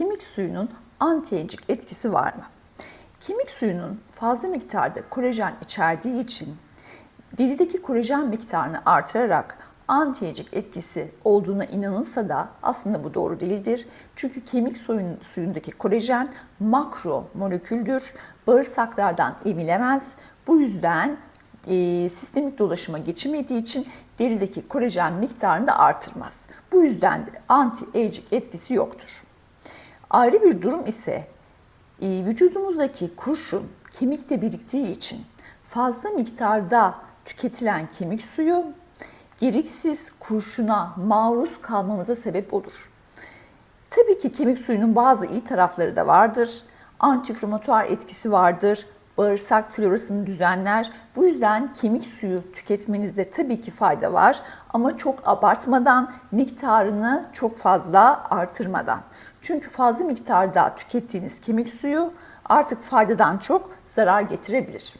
kemik suyunun antiyecik etkisi var mı? Kemik suyunun fazla miktarda kolajen içerdiği için derideki kolajen miktarını artırarak antiyecik etkisi olduğuna inanılsa da aslında bu doğru değildir. Çünkü kemik suyun, suyundaki kolajen makro moleküldür. Bağırsaklardan emilemez. Bu yüzden e, sistemik dolaşıma geçemediği için derideki kolajen miktarını da artırmaz. Bu yüzden de anti-aging etkisi yoktur. Ayrı bir durum ise e, vücudumuzdaki kurşun kemikte biriktiği için fazla miktarda tüketilen kemik suyu gereksiz kurşuna maruz kalmamıza sebep olur. Tabii ki kemik suyunun bazı iyi tarafları da vardır. Antiinflamatuar etkisi vardır. Bağırsak florasını düzenler. Bu yüzden kemik suyu tüketmenizde tabii ki fayda var ama çok abartmadan, miktarını çok fazla artırmadan. Çünkü fazla miktarda tükettiğiniz kemik suyu artık faydadan çok zarar getirebilir.